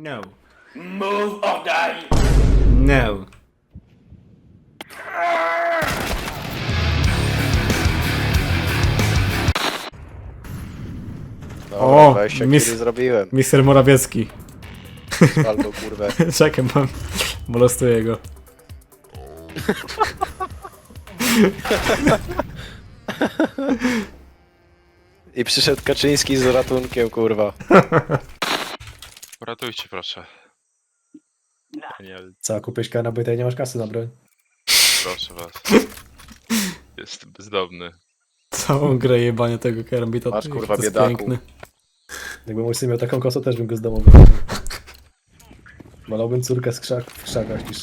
No. Move or die! No. Dobra, O, 20 mis- zrobiłem. Mister Morawiecki. Albo kurwę. Czekaj, mam. Molestuję go. I przyszedł Kaczyński z ratunkiem, kurwa. Ratujcie proszę. Daniel, Co, kupisz karabitę i nie masz kasy na broń? proszę was. Jestem bezdomny. Całą grę jebanie tego karambita. Masz, to kurwa, jest biedaku. piękny. Jakby mój syn miał taką kosę, też bym go z domu wyciągnął. Malałbym córkę z krzak, w krzakach niż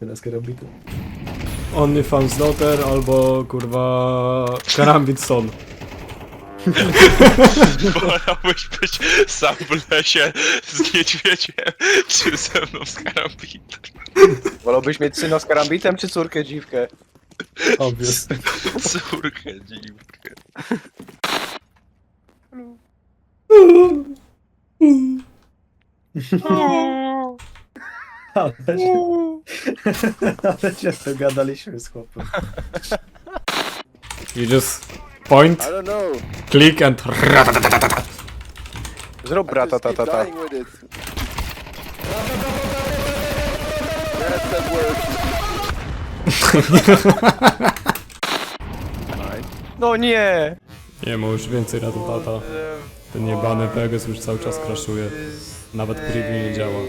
tyle z karabitu. Only Fans Daughter albo kurwa Karambit Son. Wolałbyś być sam w lesie z niedźwiedziem, czy ze mną z karambitem? Wolałbyś mieć syna z karambitem, czy córkę dziwkę? Obvious. Córkę, dziwkę. Ale się, ale się dogadaliśmy z chłopem. You just point, I don't know. click and Zrób brata ta ta ta. No nie! Nie ma już więcej ratutata. Ten jebany Vegas już cały czas crashuje. Nawet preview nie działa.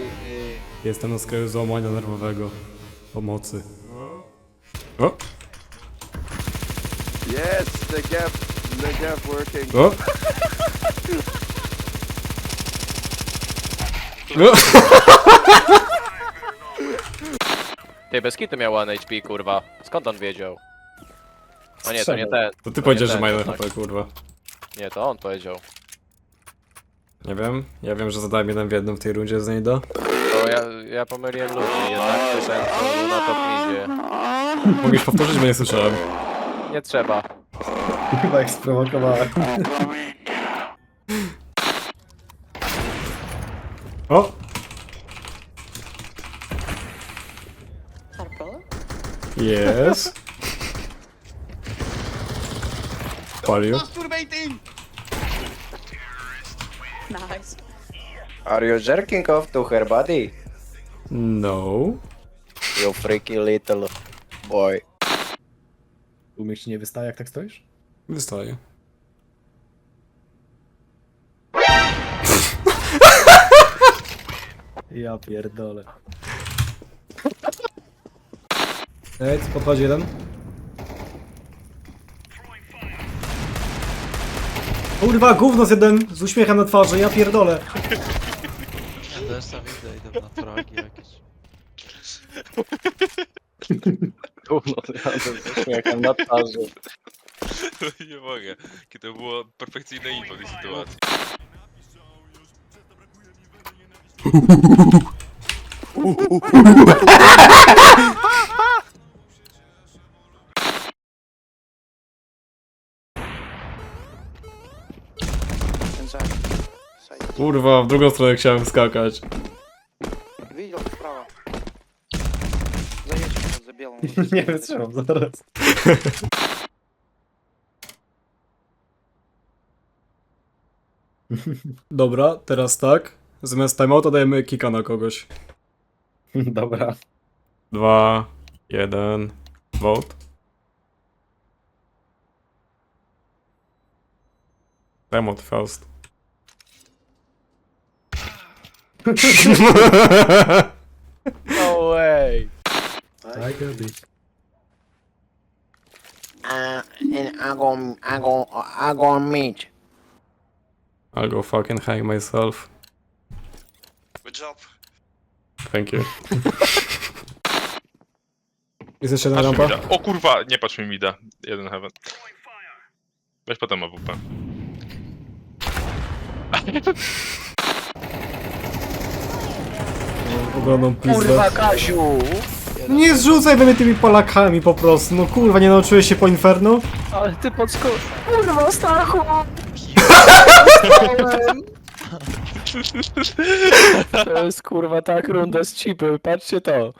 Jestem na skraju załamania nerwowego. Pomocy. O! Yes, the gap, the gap working. O! O! Ty, bez kitu miał 1 HP, kurwa. Skąd on wiedział? O nie, to nie ten. To ty nie powiedziałeś, że ten, ma jeden to tak. HP, kurwa. Nie, to on powiedział. Nie wiem. Ja wiem, że zadałem jeden w jednym w tej rundzie z Nejda. To ja, ja pomyliłem ludzi, jednak ty ten, co na top idzie. Mogłeś powtórzyć, bo nie słyszałem. Nie trzeba. Chyba ich sprowokowałem. O! Yes. Palił. Nice. Are you jerking off to her body? No. You freaky little boy. Umiesz ci nie wystaje, jak tak stoisz? Wystaje. Ja pierdolę. Ej, podchodzi jeden. Kurwa, gówno z jeden z uśmiechem na twarzy, ja pierdolę. Desa widzę, idę na fragi jakieś. Gówno, ja ze śmiechem na twarzy. nie mogę. Kiedy to było perfekcyjne info tej sytuacji. Kurwa, w drugą stronę chciałem skakać. białą. Nie wytrzymam zaraz. Dobra, teraz tak. Zamiast timeouta dajemy kika na kogoś. Dobra. Dwa, jeden, vote. Demot first. No way. I got it. Uh, and I gon' I gon' I gon' meet. I'll go fucking hang myself. Good job. Thank you. Jest jeszcze jedna Patrz mi rampa? mida. O kurwa, nie patrz mi mida. Jeden heaven. Weź potem AWP. Ogromną pizdę. Kurwa, Kasiu! Nie zrzucaj we mnie tymi Polakami po prostu. No kurwa, nie nauczyłeś się po Inferno? Ale ty podsko... Kurwa, Stachu! To jest kurwa tak runda z chipy, patrzcie to.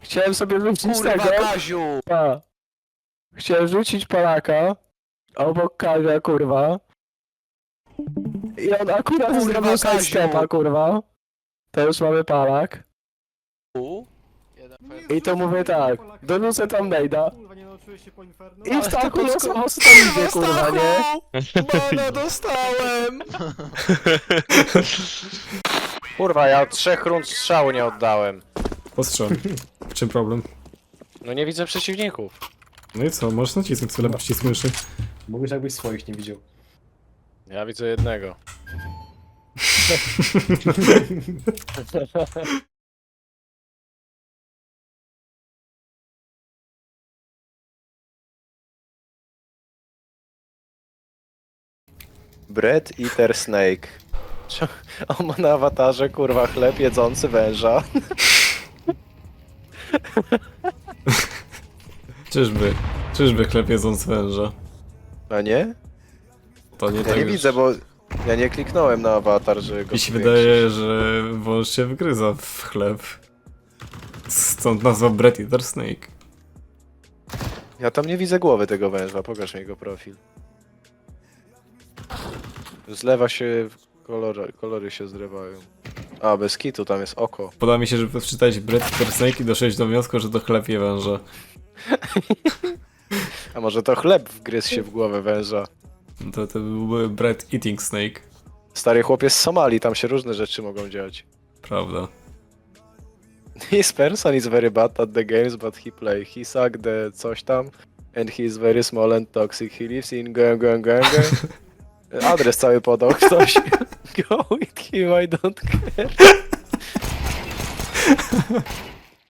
Chciałem sobie rzucić tego. Kaziu! Pa. Chciałem rzucić Polaka obok Kazia, kurwa. I on akurat Kurwa, zrobił Kaziu. sidestepa, kurwa. To już mamy Palak. I to mówię tak, dorzucę tam Nejda. I w taku losowo tam idzie, kurwa, nie? Bana dostałem! Kurwa, ja trzech rund strzału nie oddałem. Postrzał. W czym problem? No nie widzę przeciwników. No i co, możesz nacisnąć sobie przycisk myszy. Mówisz jakbyś swoich nie widział. Ja widzę jednego. Bread Eater Snake. On ma na awatarze kurwa chleb jedzący węża. Czyżby, czyżby chleb jedząc węża? A nie? To nie Ja tak nie już- widzę, bo ja nie kliknąłem na awatar, że go Mi się powiększyć. wydaje, że wąż się wgryza w chleb. Stąd nazwa Bread Eater Snake. Ja tam nie widzę głowy tego węża, pokaż mi jego profil. Zlewa się, kolory, kolory się zrywają. A, bez kitu, tam jest oko. Poda mi się, żeby Bread Eater Snake i doszedć do wniosku, że to chleb je węża. A może to chleb wgryzł się w głowę węża? To, to byłby Bread Eating Snake. Stary chłopiec z Somalii, tam się różne rzeczy mogą dziać. Prawda. His person is very bad at the games, but he play. He suck the coś tam. And he is very small and toxic. He lives in gang gang gang gang. Adres cały podał ktoś. Go with him, I don't care.